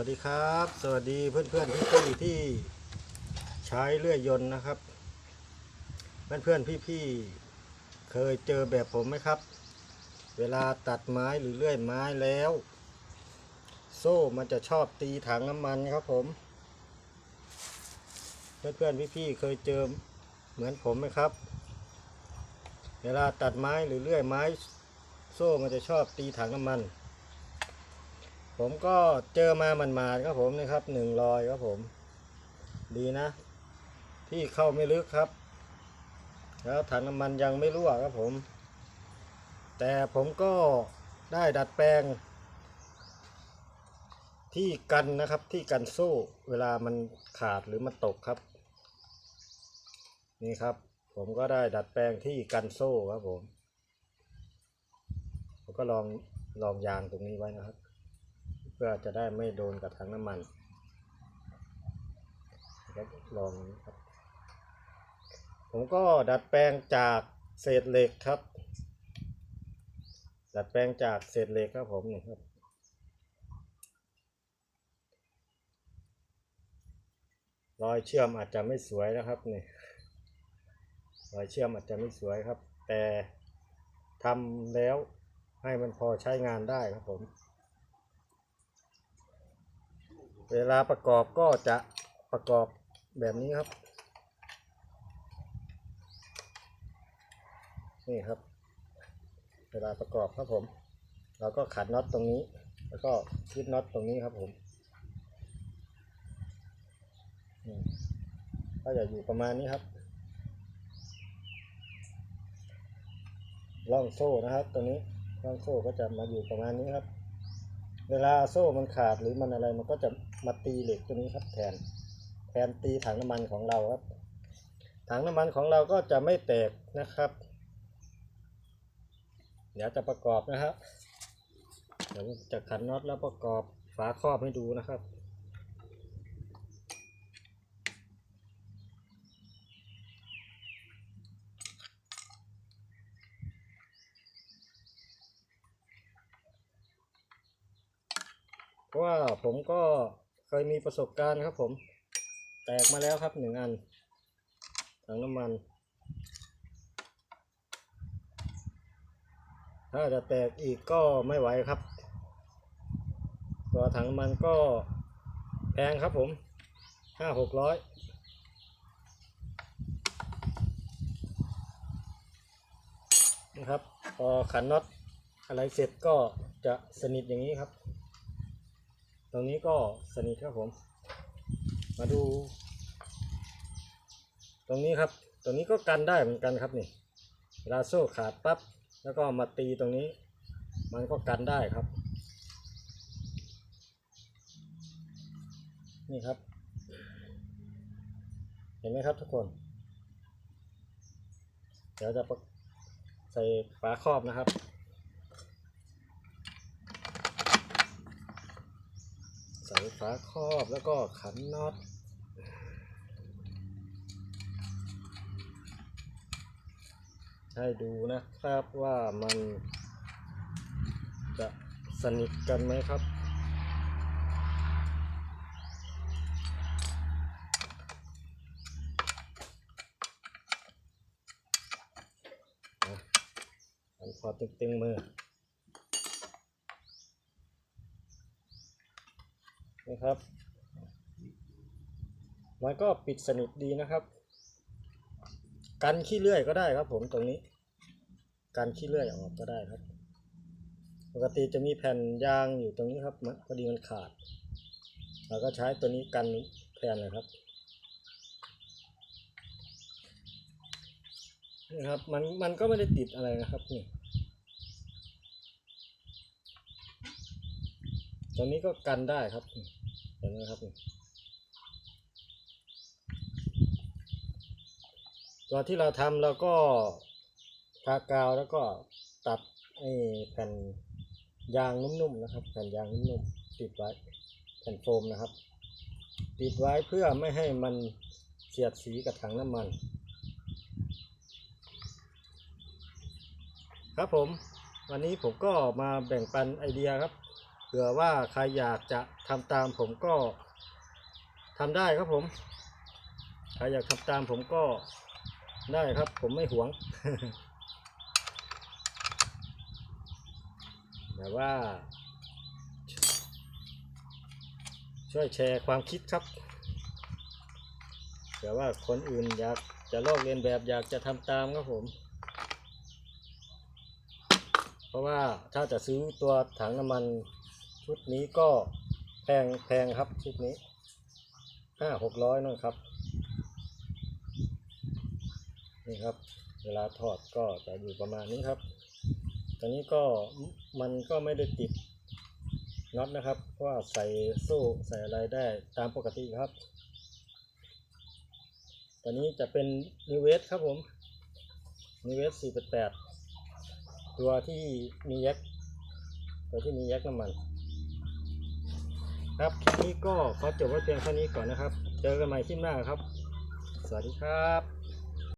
วัสดีครับ สวัสดีเพื่อนเพื่อนๆพี่ๆที่ใช้เลื่อยยนต์นะครับเพื่อนเพื่อนๆพี่ๆเคยเจอแบบผมไหมครับ เวลาตัดไม้หรือเลื่อยไม้แล้ว โซ่มันจะชอบตีถังน้ำมันครับผม เพื่อนเพื่อนๆพี่ๆเคยเจอเหมือนผมไหมครับ เวลาตัดไม้หรือเลื่อยไม้ โซ่มันจะชอบตีถังน้ำมัน ผมก็เจอมามันมาดๆครับผมนะครับหนึ่งรอยครับผม ดีนะ ที่เข้าไม่ลึกครับ แล้วถังน้ำมันยังไม่รั่วครับผม แต่ผมก็ได้ดัดแปลง ที่กันนะครับที่กันโซ่เวลามันขาดหรือมันตกครับ นี่ครับ ผมก็ได้ดัดแปลงที่กันโซ่ครับผม ผมก็ลองลองยางตรงนี้ไว้นะครับ เพื่อจะได้ไม่โดนกับถังน้ำมันครับลองครับ ผมก็ดัดแปลงจากเศษเหล็กครับ ดัดแปลงจากเศษเหล็กครับผมนี่ครับรอยเชื่อมอาจจะไม่สวยนะครับนี่รอยเชื่อมอาจจะไม่สวยครับ แต่ทำแล้วให้มันพอใช้งานได้ครับผม เวลาประกอบก็จะประกอบแบบนี้ครับ นี่ครับ เวลาประกอบครับผม เราก็ขันน็อตตรงนี้ แล้วก็คิดน็อตตรงนี้ครับผมอืมก็จะอยู่ประมาณนี้ครับล่องโซ่นะครับตรงนี้ล่องโซ่ก็จะมาอยู่ประมาณนี้ครับ เวลาโซ่มันขาดหรือมันอะไรมันก็จะมาตีเหล็กตัวนี้ครับแทนแทนตีถังน้ำมันของเราครับ ถังน้ำมันของเราก็จะไม่แตกนะครับ เดี๋ยวจะประกอบนะครับเดี๋ยวจะขันน็อตแล้วประกอบฝาครอบให้ดูนะครับ เพราะว่าผมก็เคยมีประสบการณ์ครับผม แตกมาแล้วครับหนึ่งอันถังน้ำมัน ถ้าจะแตกอีกก็ไม่ไหวครับ ตัวถังน้ำมันก็แพงครับผมห้าหกร้อยนะครับพอขันน็อตอะไรเสร็จก็จะสนิทอย่างนี้ครับ รงนี้ก็สนิทครับผม มาดู ตรงนี้ครับ ตรงนี้ก็กันได้เหมือนกันครับนี่เวลาโซ่ขาดปั๊บแล้วก็มาตีตรงนี้ มันก็กันได้ครับ นี่ครับ เห็นไหมครับทุกคน เดี๋ยวจะประใส่ฝาครอบนะครับ ใส่ฝาครอบแล้วก็ขันน็อตให้ดูนะครับว่ามันจะสนิทกันไหมครับ อันพอตึงๆมือ นะครับ มันก็ปิดสนิทดีนะครับ กันขี้เลื่อยก็ได้ครับผมตรงนี้ กันขี้เลื่อยออกก็ได้ครับ ปกติจะมีแผ่นยางอยู่ตรงนี้ครับพอดีมันขาด เราก็ใช้ตัวนี้กันแทนเลยครับนี่ครับมันมันก็ไม่ได้ติดอะไรนะครับนี่ตรงนี้ก็กันได้ครับ นี่เห็นไหมครับตัวที่เราทำเราก็ทากาวแล้วก็ตัดไอ้แผ่นยางนุ่มๆนะครับ แผ่นยางนุ่มๆติดไว้แผ่นโฟมนะครับ ติดไว้เพื่อไม่ให้มันเสียดสีกับถังน้ำมัน ครับผม วันนี้ผมก็มาแบ่งปันไอเดียครับ เผื่อว่าใครอยากจะทำตามผมก็ทำได้ครับผม ใครอยากทำตามผมก็ได้ครับ ผมไม่หวง แต่ว่า ช่วยแชร์ความคิดครับเผื่อว่าคนอื่นอยากจะลอกเลียนแบบอยากจะทำตามครับผม เพราะว่าถ้าจะซื้อตัวถังน้ำมัน ชุดนี้ก็แพงแพงครับชุดนี้ห้าหกร้อยนั่นครับ นี่ครับ เวลาถอดก็จะอยู่ประมาณนี้ครับ ตอนนี้ก็มันก็ไม่ได้ติดน็อตนะครับ เพราะว่าใส่โซ่ใส่อะไรได้ตามปกติครับ ตอนนี้จะเป็นนิเวสครับผมนิเวส488ตัวที่มีแยกตัวที่มีแยกน้ำมัน ครับคลิปนี้ก็ขอจบไว้เพียงเท่านี้ก่อนนะครับ เจอกันใหม่คลิปหน้าครับ สวัสดีครับ